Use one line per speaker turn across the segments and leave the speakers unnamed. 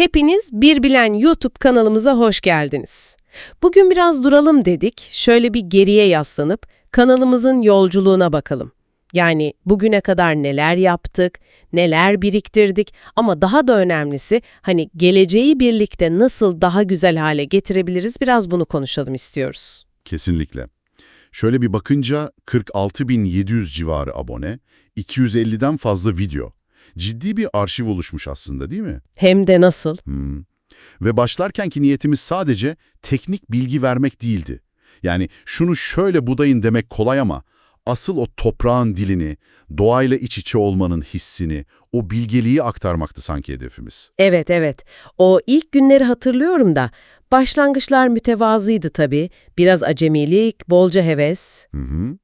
Hepiniz Bir Bilen YouTube kanalımıza hoş geldiniz. Bugün biraz duralım dedik, şöyle bir geriye yaslanıp kanalımızın yolculuğuna bakalım. Yani bugüne kadar neler yaptık, neler biriktirdik ama daha da önemlisi hani geleceği birlikte nasıl daha güzel hale getirebiliriz biraz bunu konuşalım istiyoruz.
Kesinlikle. Şöyle bir bakınca 46.700 civarı abone, 250'den fazla video. Ciddi bir arşiv oluşmuş aslında değil mi?
Hem de nasıl?
Hmm. Ve başlarkenki niyetimiz sadece teknik bilgi vermek değildi. Yani şunu şöyle budayın demek kolay ama asıl o toprağın dilini, doğayla iç içe olmanın hissini, o bilgeliği aktarmaktı sanki hedefimiz.
Evet evet. O ilk günleri hatırlıyorum da başlangıçlar mütevazıydı tabii. Biraz acemilik, bolca heves.
Hı hı.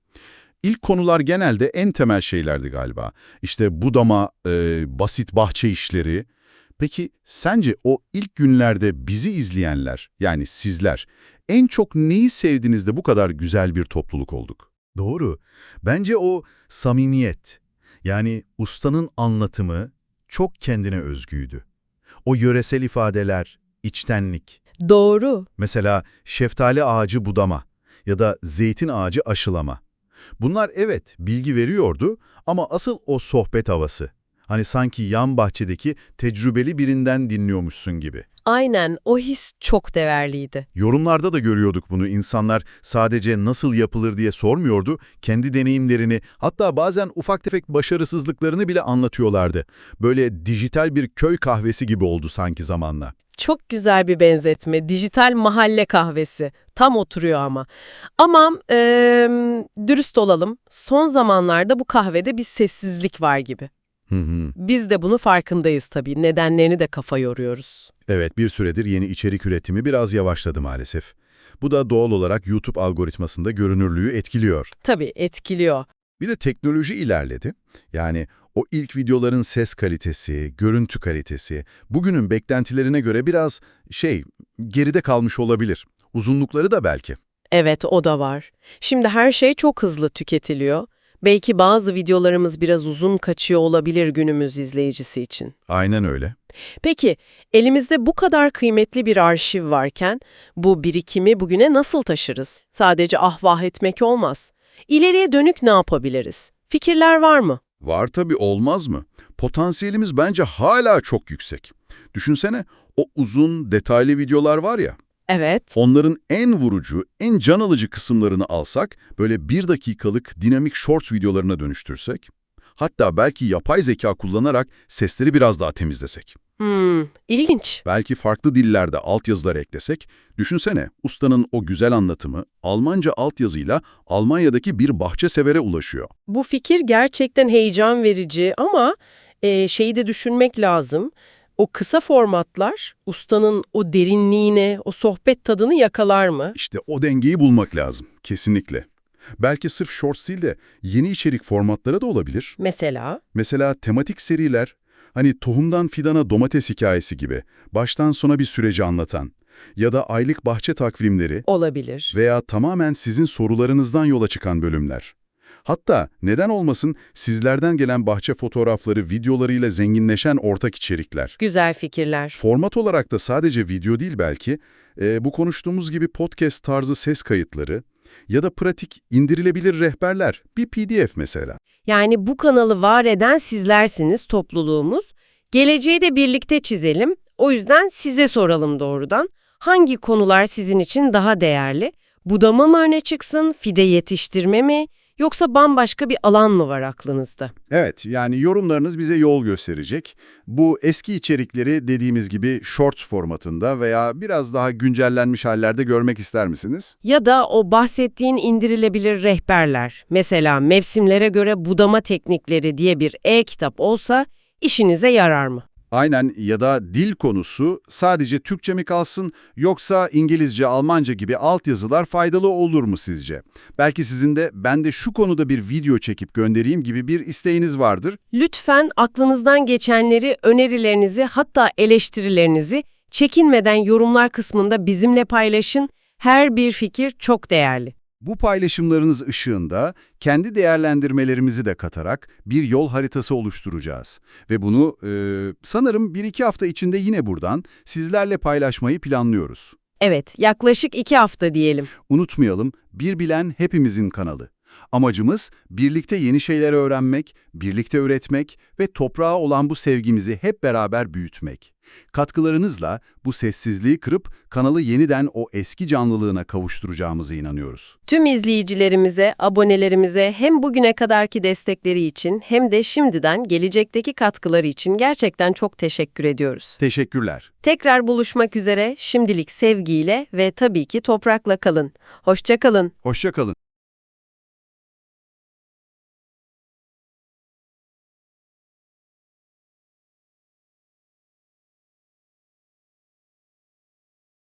İlk konular genelde en temel şeylerdi galiba. İşte budama, e, basit bahçe işleri. Peki sence o ilk günlerde bizi izleyenler, yani sizler, en çok neyi sevdiniz de bu kadar güzel bir topluluk olduk?
Doğru. Bence o samimiyet. Yani ustanın anlatımı çok kendine özgüydü. O yöresel ifadeler, içtenlik.
Doğru.
Mesela şeftali ağacı budama ya da zeytin ağacı aşılama. Bunlar evet bilgi veriyordu ama asıl o sohbet havası. Hani sanki yan bahçedeki tecrübeli birinden dinliyormuşsun gibi.
Aynen o his çok değerliydi.
Yorumlarda da görüyorduk bunu. İnsanlar sadece nasıl yapılır diye sormuyordu, kendi deneyimlerini, hatta bazen ufak tefek başarısızlıklarını bile anlatıyorlardı. Böyle dijital bir köy kahvesi gibi oldu sanki zamanla.
Çok güzel bir benzetme. Dijital mahalle kahvesi. Tam oturuyor ama. Ama eee, dürüst olalım. Son zamanlarda bu kahvede bir sessizlik var gibi.
Hı hı.
Biz de bunu farkındayız tabii. Nedenlerini de kafa yoruyoruz.
Evet, bir süredir yeni içerik üretimi biraz yavaşladı maalesef. Bu da doğal olarak YouTube algoritmasında görünürlüğü etkiliyor.
Tabii etkiliyor.
Bir de teknoloji ilerledi. Yani o ilk videoların ses kalitesi, görüntü kalitesi bugünün beklentilerine göre biraz şey, geride kalmış olabilir. Uzunlukları da belki.
Evet o da var. Şimdi her şey çok hızlı tüketiliyor. Belki bazı videolarımız biraz uzun kaçıyor olabilir günümüz izleyicisi için.
Aynen öyle.
Peki, elimizde bu kadar kıymetli bir arşiv varken bu birikimi bugüne nasıl taşırız? Sadece ahvah etmek olmaz. İleriye dönük ne yapabiliriz? Fikirler var mı?
Var tabii olmaz mı? Potansiyelimiz bence hala çok yüksek. Düşünsene o uzun, detaylı videolar var ya,
Evet.
onların en vurucu, en can alıcı kısımlarını alsak, böyle bir dakikalık dinamik shorts videolarına dönüştürsek, hatta belki yapay zeka kullanarak sesleri biraz daha temizlesek,
Hmm, ilginç.
belki farklı dillerde altyazılar eklesek, düşünsene ustanın o güzel anlatımı Almanca altyazıyla Almanya'daki bir bahçe severe ulaşıyor.
Bu fikir gerçekten heyecan verici ama e, şeyi de düşünmek lazım. O kısa formatlar ustanın o derinliğine, o sohbet tadını yakalar mı?
İşte o dengeyi bulmak lazım, kesinlikle. Belki sırf shorts değil de yeni içerik formatları da olabilir.
Mesela?
Mesela tematik seriler, hani tohumdan fidana domates hikayesi gibi, baştan sona bir süreci anlatan ya da aylık bahçe takvimleri
Olabilir.
veya tamamen sizin sorularınızdan yola çıkan bölümler. Hatta neden olmasın sizlerden gelen bahçe fotoğrafları, videolarıyla zenginleşen ortak içerikler.
Güzel fikirler.
Format olarak da sadece video değil belki, e, bu konuştuğumuz gibi podcast tarzı ses kayıtları ya da pratik indirilebilir rehberler, bir pdf mesela.
Yani bu kanalı var eden sizlersiniz topluluğumuz. Geleceği de birlikte çizelim. O yüzden size soralım doğrudan. Hangi konular sizin için daha değerli? Budama mı öne çıksın, fide yetiştirme mi? Yoksa bambaşka bir alan mı var aklınızda?
Evet, yani yorumlarınız bize yol gösterecek. Bu eski içerikleri dediğimiz gibi shorts formatında veya biraz daha güncellenmiş hallerde görmek ister misiniz?
Ya da o bahsettiğin indirilebilir rehberler, mesela mevsimlere göre budama teknikleri diye bir e-kitap olsa işinize yarar mı?
Aynen ya da dil konusu sadece Türkçe mi kalsın yoksa İngilizce, Almanca gibi altyazılar faydalı olur mu sizce? Belki sizin de ben de şu konuda bir video çekip göndereyim gibi bir isteğiniz vardır.
Lütfen aklınızdan geçenleri, önerilerinizi hatta eleştirilerinizi çekinmeden yorumlar kısmında bizimle paylaşın. Her bir fikir çok değerli.
Bu paylaşımlarınız ışığında kendi değerlendirmelerimizi de katarak bir yol haritası oluşturacağız. Ve bunu e, sanırım bir iki hafta içinde yine buradan sizlerle paylaşmayı planlıyoruz.
Evet, yaklaşık iki hafta diyelim.
Unutmayalım, Bir Bilen Hepimizin kanalı. Amacımız birlikte yeni şeyler öğrenmek, birlikte üretmek ve toprağa olan bu sevgimizi hep beraber büyütmek. Katkılarınızla bu sessizliği kırıp kanalı yeniden o eski canlılığına kavuşturacağımıza inanıyoruz.
Tüm izleyicilerimize, abonelerimize hem bugüne kadarki destekleri için hem de şimdiden gelecekteki katkıları için gerçekten çok teşekkür ediyoruz.
Teşekkürler.
Tekrar buluşmak üzere şimdilik sevgiyle ve tabii ki toprakla kalın. Hoşça kalın.
Hoşça kalın.